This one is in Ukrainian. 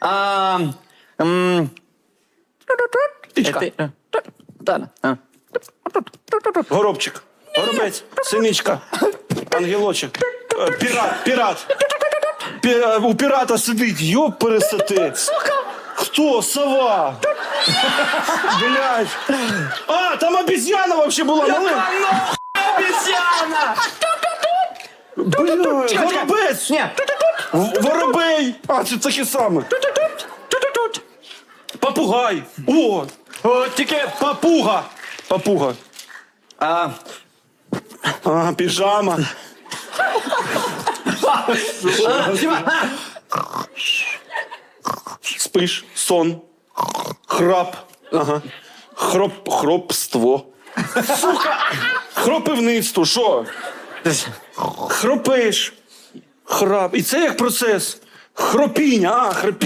А, м, Птичка. ти- е, та- а. Горобчик. Горобець. Синичка. Ангелочок. Е, Пірат. Пірат. Пі- е, У пірата сидить. Йоп пересати. Хто? Сова. Блядь. А, там обезьяна вообще була. Малий. Обіцяна! Блядь, горобець. Ні. В- Воробей. А, це таке саме. Попугай. О, О, тільки папуга. Папуга. а, А, піжама. Спиш, сон, храп. Ага. Хроп, хропство. Сука. Хропивництво, що? Хропиш. Храп. І це як процес. Хропіння, а, хропіння.